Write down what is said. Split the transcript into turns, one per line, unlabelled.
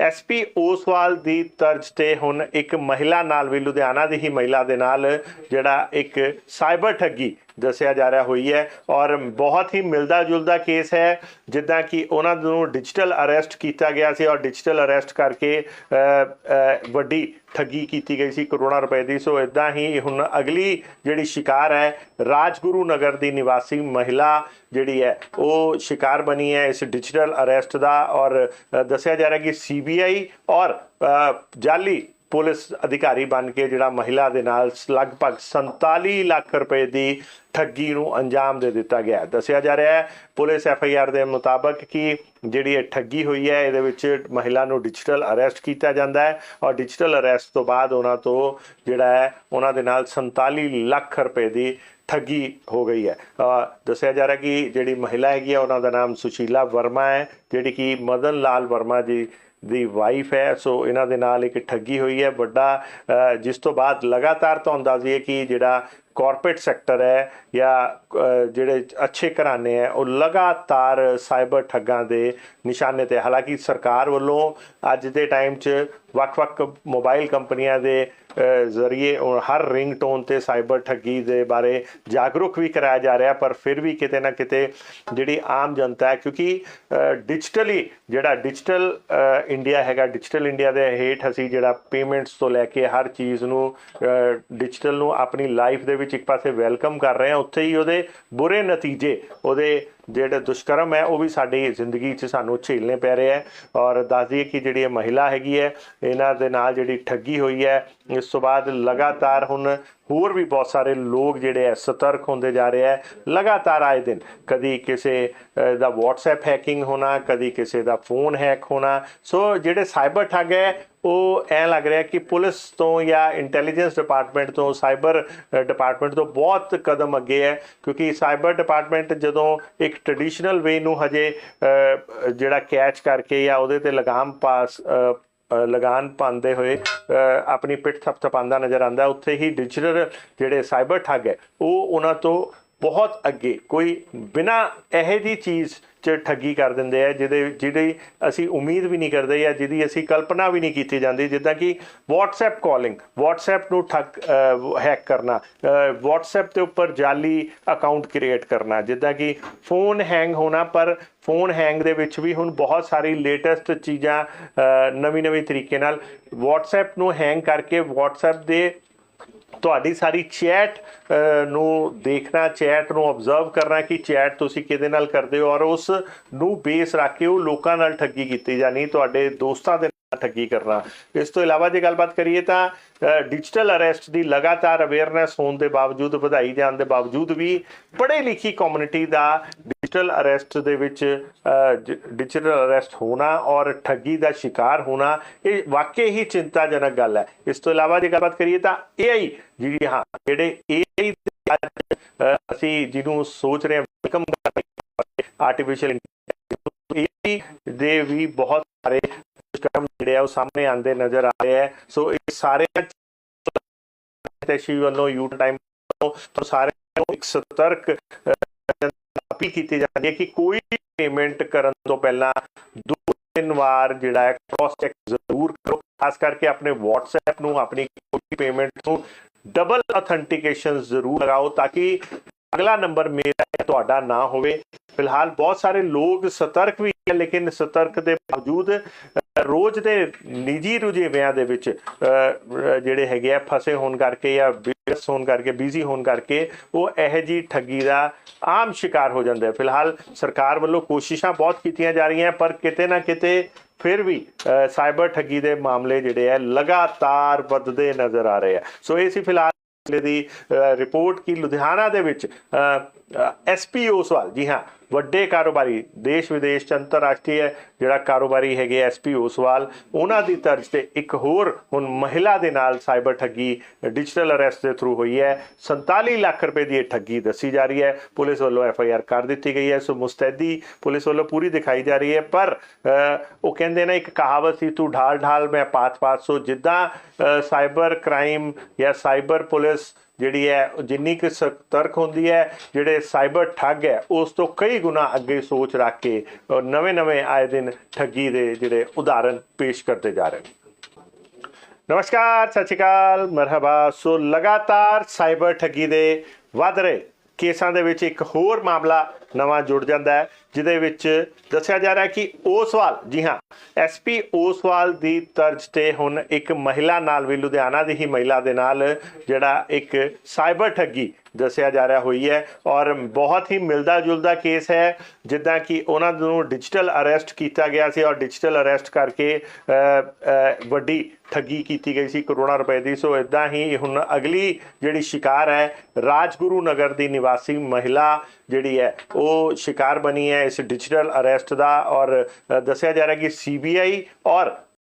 SP Oswal ਦੀ ਤਰਜ਼ ਤੇ ਹੁਣ ਇੱਕ ਮਹਿਲਾ ਨਾਲ ਵੀ ਲੁਧਿਆਣਾ ਦੀ ਹੀ ਮਹਿਲਾ ਦੇ ਨਾਲ ਜਿਹੜਾ ਇੱਕ ਸਾਈਬਰ ਠੱਗੀ ਦੱਸਿਆ ਜਾ ਰਿਹਾ ਹੋਈ ਹੈ ਔਰ ਬਹੁਤ ਹੀ ਮਿਲਦਾ ਜੁਲਦਾ ਕੇਸ ਹੈ, ਜਿੱਦਾਂ ਕਿ ਉਹਨਾਂ ਨੂੰ ਡਿਜੀਟਲ ਅਰੈਸਟ ਕੀਤਾ ਗਿਆ ਸੀ ਔਰ ਡਿਜੀਟਲ ਅਰੈਸਟ ਕਰਕੇ ਵੱਡੀ ਠੱਗੀ ਕੀਤੀ ਗਈ ਸੀ ਕਰੋੜਾਂ ਰੁਪਏ ਦੀ। ਸੋ ਇਦਾਂ ਹੀ ਹੁਣ ਅਗਲੀ ਜਿਹੜੀ ਸ਼ਿਕਾਰ ਹੈ, ਰਾਜਗੁਰੂ ਨਗਰ ਦੀ ਨਿਵਾਸੀ ਮਹਿਲਾ ਜਿਹੜੀ ਹੈ, ਉਹ ਸ਼ਿਕਾਰ ਬਣੀ ਹੈ ਇਸ ਡਿਜੀਟਲ ਅਰੈਸਟ ਦਾ ਔਰ ਦੱਸਿਆ ਜਾ ਰਿਹਾ ਕਿ ਸੀਬੀਆਈ ਔਰ ਜਾਲੀ ਪੁਲਿਸ ਅਧਿਕਾਰੀ ਬਣ ਕੇ ਜਿਹੜਾ ਮਹਿਲਾ ਦੇ ਨਾਲ ਲਗਭਗ 47 ਲੱਖ ਰੁਪਏ ਦੀ ਠੱਗੀ ਨੂੰ ਅੰਜਾਮ ਦੇ ਦਿੱਤਾ ਗਿਆ ਦੱਸਿਆ ਜਾ ਰਿਹਾ ਹੈ, ਪੁਲਿਸ ਐਫ ਆਈ ਆਰ ਦੇ ਮੁਤਾਬਕ ਕਿ ਜਿਹੜੀ ਇਹ ਠੱਗੀ ਹੋਈ ਹੈ, ਇਹਦੇ ਵਿੱਚ ਮਹਿਲਾ ਨੂੰ ਡਿਜੀਟਲ ਅਰੈਸਟ ਕੀਤਾ ਜਾਂਦਾ ਹੈ ਔਰ ਡਿਜੀਟਲ ਅਰੈਸਟ ਤੋਂ ਬਾਅਦ ਉਹਨਾਂ ਤੋਂ ਜਿਹੜਾ ਹੈ, ਉਹਨਾਂ ਦੇ ਨਾਲ 47 ਲੱਖ ਰੁਪਏ ਦੀ ਠੱਗੀ ਹੋ ਗਈ ਹੈ। ਦੱਸਿਆ ਜਾ ਰਿਹਾ ਕਿ ਜਿਹੜੀ ਮਹਿਲਾ ਹੈਗੀ ਹੈ, ਉਹਨਾਂ ਦਾ ਨਾਮ ਸੁਸ਼ੀਲਾ ਵਰਮਾ ਹੈ, ਜਿਹੜੀ ਕਿ ਮਦਨ ਲਾਲ ਵਰਮਾ ਜੀ ਦੀ ਵਾਈਫ ਹੈ ਸੋ ਇਹਨਾਂ ਦੇ ਨਾਲ ਇੱਕ ਠੱਗੀ ਹੋਈ ਹੈ। ਵੱਡਾ ਜਿਸ ਤੋਂ ਬਾਅਦ ਲਗਾਤਾਰ ਤੁਹਾਨੂੰ ਤੋਂ ਅੰਦਾਜ਼ੀਏ ਕਿ ਜਿਹੜਾ ਕਾਰਪੋਰੇਟ ਸੈਕਟਰ ਹੈ ਜਾਂ ਜਿਹੜੇ ਅੱਛੇ ਘਰਾਣੇ ਹੈ, ਉਹ ਲਗਾਤਾਰ ਸਾਈਬਰ ਠੱਗਾਂ ਦੇ ਨਿਸ਼ਾਨੇ ਤੇ ਹਾਲਾਂਕਿ ਸਰਕਾਰ ਵੱਲੋਂ ਅੱਜ ਦੇ ਟਾਈਮ 'ਚ ਵੱਖ-ਵੱਖ ਮੋਬਾਈਲ ਕੰਪਨੀਆਂ ਦੇ ਜ਼ਰੀਏ ਉਹ ਹਰ ਰਿੰਗਟੋਨ ਤੇ ਸਾਈਬਰ ਠੱਗੀ ਦੇ ਬਾਰੇ ਜਾਗਰੂਕ ਵੀ ਕਰਾਇਆ ਜਾ ਰਿਹਾ, ਪਰ ਫਿਰ ਵੀ ਕਿਤੇ ਨਾ ਕਿਤੇ ਜਿਹੜੀ ਆਮ ਜਨਤਾ ਹੈ, ਕਿਉਂਕਿ ਡਿਜੀਟਲੀ ਜਿਹੜਾ ਡਿਜੀਟਲ ਇੰਡੀਆ ਹੈਗਾ ਡਿਜੀਟਲ ਇੰਡੀਆ ਦੇ ਹੇਠ ਅਸੀਂ ਜਿਹੜਾ ਪੇਮੈਂਟਸ ਤੋਂ ਲੈ ਕੇ ਹਰ ਚੀਜ਼ ਨੂੰ ਡਿਜੀਟਲ ਨੂੰ ਆਪਣੀ ਲਾਈਫ ਦੇ ਵਿੱਚ ਇੱਕ ਪਾਸੇ ਵੈਲਕਮ ਕਰ ਰਹੇ ਹਾਂ। ਉੱਥੇ ਹੀ ਉਹਦੇ ਬੁਰੇ ਨਤੀਜੇ ਉਹਦੇ ਜਿਹੜੇ ਦੁਸ਼ਕਰਮ ਹੈ, ਉਹ ਵੀ ਸਾਡੀ ਜ਼ਿੰਦਗੀ 'ਚ ਸਾਨੂੰ ਝੇਲਨੇ ਪੈ ਰਹੇ ਹੈ। ਔਰ ਦੱਸ ਦਈਏ ਕਿ ਜਿਹੜੀ ਇਹ ਮਹਿਲਾ ਹੈਗੀ ਹੈ, ਇਹਨਾਂ ਦੇ ਨਾਲ ਜਿਹੜੀ ਠੱਗੀ ਹੋਈ ਹੈ, ਇਸ ਤੋਂ ਬਾਅਦ ਲਗਾਤਾਰ ਹੁਣ ਹੋਰ ਵੀ ਬਹੁਤ ਸਾਰੇ ਲੋਕ ਜਿਹੜੇ ਹੈ, ਸਤਰਕ ਹੁੰਦੇ ਜਾ ਰਹੇ ਹੈ। ਲਗਾਤਾਰ ਆਏ ਦਿਨ ਕਦੀ ਕਿਸੇ ਦਾ WhatsApp ਹੈਕਿੰਗ ਹੋਣਾ, ਕਦੀ ਕਿਸੇ ਦਾ ਫੋਨ ਹੈਕ ਹੋਣਾ। ਸੋ ਜਿਹੜੇ ਸਾਈਬਰ ਠੱਗ ਹੈ, ਉਹ ਐ ਲੱਗ ਰਿਹਾ ਕਿ ਪੁਲਿਸ ਤੋਂ ਜਾਂ ਇੰਟੈਲੀਜੈਂਸ ਡਿਪਾਰਟਮੈਂਟ ਤੋਂ ਸਾਈਬਰ ਡਿਪਾਰਟਮੈਂਟ ਤੋਂ ਬਹੁਤ ਕਦਮ ਅੱਗੇ ਹੈ। ਕਿਉਂਕਿ ਸਾਈਬਰ ਡਿਪਾਰਟਮੈਂਟ ਜਦੋਂ ਇੱਕ ਟ੍ਰੈਡੀਸ਼ਨਲ ਵੇ ਨੂੰ ਹਜੇ ਅ, ਜਿਹੜਾ ਕੈਚ ਕਰਕੇ ਜਾਂ ਉਹਦੇ ਤੇ ਲਗਾਮ ਪਾਸ ਅ, ਲਗਾਨ ਪਾਉਂਦੇ ਹੋਏ ਅ, ਆਪਣੀ ਪਿੱਠ ਥਪਥਪਾਉਂਦਾ ਨਜ਼ਰ ਆਉਂਦਾ ਉੱਥੇ ਹੀ ਡਿਜੀਟਲ ਜਿਹੜੇ ਸਾਈਬਰ ਠੱਗ ਹੈ ਉਹ ਉਹਨਾਂ ਤੋਂ ਬਹੁਤ ਅੱਗੇ ਕੋਈ ਬਿਨਾ ਇਹੋ ਜੀ ਚੀਜ਼ ਚ ਠੱਗੀ ਕਰ ਦਿੰਦੇ ਆ ਜਿਹਦੇ ਜਿਹਦੀ ਅਸੀਂ ਉਮੀਦ ਵੀ ਨਹੀਂ ਕਰਦੇ ਜਾਂ ਜਿਹਦੀ ਅਸੀਂ ਕਲਪਨਾ ਵੀ ਨਹੀਂ ਕੀਤੀ ਜਾਂਦੀ ਜਿੱਦਾਂ ਕਿ WhatsApp ਕਾਲਿੰਗ WhatsApp ਨੂੰ ਠੱਗ ਹੈਕ ਕਰਨਾ ਅ, WhatsApp ਦੇ ਉੱਪਰ ਜਾਲੀ ਅਕਾਊਂਟ ਕ੍ਰੀਏਟ ਕਰਨਾ ਜਿੱਦਾਂ ਕਿ ਫੋਨ ਹੈਂਗ ਹੋਣਾ ਪਰ ਫੋਨ ਹੈਂਗ ਦੇ ਵਿੱਚ ਵੀ ਹੁਣ ਬਹੁਤ ਸਾਰੀ ਲੇਟੈਸਟ ਚੀਜ਼ਾਂ ਨਵੀਂ ਨਵੀਂ ਤਰੀਕੇ ਨਾਲ WhatsApp ਨੂੰ ਹੈਂਗ ਕਰਕੇ WhatsApp ਦੇ ਤੁਹਾਡੀ ਸਾਰੀ ਚੈਟ ਨੂੰ ਦੇਖਣਾ, ਚੈਟ ਨੂੰ ਆਬਜ਼ਰਵ ਕਰਨਾ ਕਿ ਚੈਟ ਤੁਸੀਂ ਕਿਹਦੇ ਨਾਲ ਕਰਦੇ ਹੋ ਔਰ ਉਸ ਨੂੰ ਬੇਸ ਰੱਖ ਕੇ ਉਹ ਲੋਕਾਂ ਨਾਲ ਠੱਗੀ ਕੀਤੀ ਜਾਣੀ, ਤੁਹਾਡੇ ਦੋਸਤਾਂ ਦੇ ਠੱਗੀ ਕਰਨਾ। ਇਸ ਤੋਂ ਇਲਾਵਾ ਜੇ ਗੱਲਬਾਤ ਕਰੀਏ ਤਾਂ ਡਿਜੀਟਲ ਅਰੈਸਟ ਦੀ ਲਗਾਤਾਰ ਅਵੇਅਰਨੈਸ ਹੋਣ ਦੇ ਬਾਵਜੂਦ, ਵਧਾਈ ਜਾਣ ਦੇ ਬਾਵਜੂਦ ਵੀ ਪੜ੍ਹੇ ਲਿਖੀ ਕਮਿਊਨਿਟੀ ਦਾ ਡਿਜੀਟਲ ਅਰੈਸਟ ਦੇ ਵਿੱਚ ਡਿਜੀਟਲ ਅਰੈਸਟ ਹੋਣਾ ਔਰ ਠੱਗੀ ਦਾ ਸ਼ਿਕਾਰ ਹੋਣਾ, ਇਹ ਵਾਕਈ ਹੀ ਚਿੰਤਾਜਨਕ ਗੱਲ ਹੈ। ਇਸ ਤੋਂ ਇਲਾਵਾ ਜੇ ਗੱਲਬਾਤ ਕਰੀਏ ਤਾਂ AI ਜਿਹੜੀ ਹਾਂ, ਜਿਹੜੇ AI ਅਸੀਂ ਜਿਹਨੂੰ ਸੋਚ ਰਹੇ ਹਾਂ ਵੈਲਕਮ ਕਰ ਰਹੇ ਆਰਟੀਫੀਸ਼ੀਅਲ ਇੰਟੈਲੀਜੈਂਸ ਦੇ ਵੀ ਬਹੁਤ ਸਾਰੇ ਦੁਸ਼ਕਰਮ ਜਿਹੜੇ ਆ ਉਹ ਸਾਹਮਣੇ ਆਉਂਦੇ ਨਜ਼ਰ ਆ ਰਹੇ ਹੈ ਸੋ ਇਹ ਸਾਰੇ ਤੈਸ਼ੀ ਵੱਲੋਂ ਯੂ ਟਾਈਮ ਤੋਂ ਸਾਰੇ ਨੂੰ ਇੱਕ ਸਤਰਕ ਅਪੀਲ ਕੀਤੀ ਜਾਂਦੀ ਹੈ ਕਿ ਕੋਈ ਪੇਮੈਂਟ ਕਰਨ ਤੋਂ ਪਹਿਲਾਂ ਦੋ ਤਿੰਨ ਵਾਰ ਜਿਹੜਾ ਹੈ ਕ੍ਰਾਸ ਚੈੱਕ ਜ਼ਰੂਰ ਕਰੋ। ਖਾਸ ਕਰਕੇ ਆਪਣੇ WhatsApp ਨੂੰ ਆਪਣੀ ਕੋਈ ਪੇਮੈਂਟ ਨੂੰ ਡਬਲ ਅਥੈਂਟੀਕੇਸ਼ਨ ਜ਼ਰੂਰ ਲਗਾਓ ਤਾਂ ਕਿ ਅਗਲਾ ਨੰਬਰ ਮੇਰਾ ਹੈ, ਤੁਹਾਡਾ ਨਾ ਹੋਵੇ। ਫਿਲਹਾਲ ਬਹੁਤ ਸਾਰੇ ਲੋਕ ਸਤਰਕ ਵੀ ਹੈ ਲੇਕਿਨ ਸਤਰਕ ਦੇ ਬਾਵਜੂਦ ਰੋਜ਼ ਦੇ ਨਿੱਜੀ ਰੁਝੇਵਿਆਂ ਦੇ ਵਿੱਚ ਜਿਹੜੇ ਹੈਗੇ ਆ, ਫਸੇ ਹੋਣ ਕਰਕੇ ਜਾਂ ਬਿਜ਼ਨਸ ਹੋਣ ਕਰਕੇ, ਬਿਜ਼ੀ ਹੋਣ ਕਰਕੇ, ਉਹ ਇਹੋ ਜੀ ਠੱਗੀ ਦਾ ਆਮ ਸ਼ਿਕਾਰ ਹੋ ਜਾਂਦੇ ਆ। ਫਿਲਹਾਲ ਸਰਕਾਰ ਵੱਲੋਂ ਕੋਸ਼ਿਸ਼ਾਂ ਬਹੁਤ ਕੀਤੀਆਂ ਜਾ ਰਹੀਆਂ, ਪਰ ਕਿਤੇ ਨਾ ਕਿਤੇ ਫਿਰ ਵੀ ਸਾਈਬਰ ਠੱਗੀ ਦੇ ਮਾਮਲੇ ਜਿਹੜੇ ਆ, ਲਗਾਤਾਰ ਵੱਧਦੇ ਨਜ਼ਰ ਆ ਰਹੇ ਆ। ਸੋ ਇਹ ਸੀ ਫਿਲਹਾਲ ਦੀ ਰਿਪੋਰਟ ਕਿ ਲੁਧਿਆਣਾ ਦੇ ਵਿੱਚ ਐਸਪੀਓ ਸਵਾਲ। ਜੀ ਹਾਂ, ਵੱਡੇ ਕਾਰੋਬਾਰੀ, ਦੇਸ਼ ਵਿਦੇਸ਼ ਚ ਅੰਤਰਰਾਸ਼ਟਰੀ ਜਿਹੜਾ ਕਾਰੋਬਾਰੀ ਹੈਗੇ ਐਸਪੀਓ ਸਵਾਲ, ਉਹਨਾਂ ਦੀ ਤਰਜ਼ ਤੇ ਇੱਕ ਹੋਰ ਹੁਣ ਮਹਿਲਾ ਦੇ ਨਾਲ ਸਾਈਬਰ ਠੱਗੀ, ਡਿਜੀਟਲ ਅਰੈਸਟ ਦੇ ਥਰੂ ਹੋਈ ਹੈ। 47 ਲੱਖ ਰੁਪਏ ਦੀ ਇਹ ਠੱਗੀ ਦੱਸੀ ਜਾ ਰਹੀ ਹੈ। ਪੁਲਿਸ ਵੱਲੋਂ ਐਫ ਆਈ ਆਰ ਕਰ ਦਿੱਤੀ ਗਈ ਹੈ। ਸੋ ਮੁਸਤੈਦੀ ਪੁਲਿਸ ਵੱਲੋਂ ਪੂਰੀ ਦਿਖਾਈ ਜਾ ਰਹੀ ਹੈ। ਪਰ ਉਹ ਕਹਿੰਦੇ ਨੇ ਇੱਕ ਕਹਾਵਤ ਸੀ, ਤੂੰ ਢਾਲ ਢਾਲ, ਮੈਂ ਪਾਤ ਪਾਤ ਸੋ ਜਿੱਦਾਂ ਸਾਈਬਰ ਕ੍ਰਾਈਮ ਜਾਂ ਸਾਈਬਰ ਪੁਲਿਸ ਜਿਹੜੀ ਹੈ, ਜਿੰਨੀ ਕੁ ਸਤਰਕ ਹੁੰਦੀ ਹੈ, ਜਿਹੜੇ ਸਾਈਬਰ ਠੱਗ ਹੈ, ਉਸ ਤੋਂ ਕਈ ਗੁਣਾ ਅੱਗੇ ਸੋਚ ਰੱਖ ਕੇ ਨਵੇਂ-ਨਵੇਂ ਆਏ ਦਿਨ ਠੱਗੀ ਦੇ ਜਿਹੜੇ ਉਦਾਹਰਣ ਪੇਸ਼ ਕਰਦੇ ਜਾ ਰਹੇ ਨੇ। ਨਮਸਕਾਰ, ਸਤਿ ਸ਼੍ਰੀ ਅਕਾਲ, ਮਰਹਬਾ। ਸੋ ਲਗਾਤਾਰ ਸਾਈਬਰ ਠੱਗੀ ਦੇ ਵੱਧ ਰਹੇ ਕੇਸਾਂ ਦੇ ਵਿੱਚ ਇੱਕ ਹੋਰ ਮਾਮਲਾ ਨਵਾਂ ਜੁੜ ਜਾਂਦਾ ਹੈ। ਜਿਹਦੇ ਵਿੱਚ ਦੱਸਿਆ ਜਾ ਰਿਹਾ ਕਿ ਓਸਵਾਲ, ਜੀ ਹਾਂ ਐਸਪੀ ਓਸਵਾਲ ਦੀ ਤਰਜ਼ ਤੇ ਹੁਣ ਇੱਕ ਮਹਿਲਾ ਨਾਲ ਵੀ ਲੁਧਿਆਣਾ ਦੀ ਹੀ ਮਹਿਲਾ ਦੇ ਨਾਲ ਜਿਹੜਾ ਇੱਕ ਸਾਈਬਰ ਠੱਗੀ ਦੱਸਿਆ ਜਾ ਰਿਹਾ ਹੋਈ ਹੈ ਔਰ ਬਹੁਤ ਹੀ ਮਿਲਦਾ ਜੁਲਦਾ ਕੇਸ ਹੈ, ਜਿੱਦਾਂ ਕਿ ਉਹਨਾਂ ਨੂੰ ਡਿਜੀਟਲ ਅਰੈਸਟ ਕੀਤਾ ਗਿਆ ਸੀ ਔਰ ਡਿਜੀਟਲ ਅਰੈਸਟ ਕਰਕੇ ਵੱਡੀ ਠੱਗੀ ਕੀਤੀ ਗਈ ਸੀ ਕਰੋੜਾਂ ਰੁਪਏ ਦੀ। ਸੋ ਇਦਾਂ ਹੀ ਹੁਣ ਅਗਲੀ ਜਿਹੜੀ ਸ਼ਿਕਾਰ ਹੈ, ਰਾਜਗੁਰੂ ਨਗਰ ਦੀ ਨਿਵਾਸੀ ਮਹਿਲਾ ਜਿਹੜੀ ਹੈ, ਉਹ ਸ਼ਿਕਾਰ ਬਣੀ ਹੈ। ਇਸ ਡਿਜੀਟਲ ਅਰੈਸਟ ਦਾ ਔਰ ਦੱਸਿਆ ਜਾ ਰਿਹਾ ਕਿ ਸੀਬੀਆਈ ਔਰ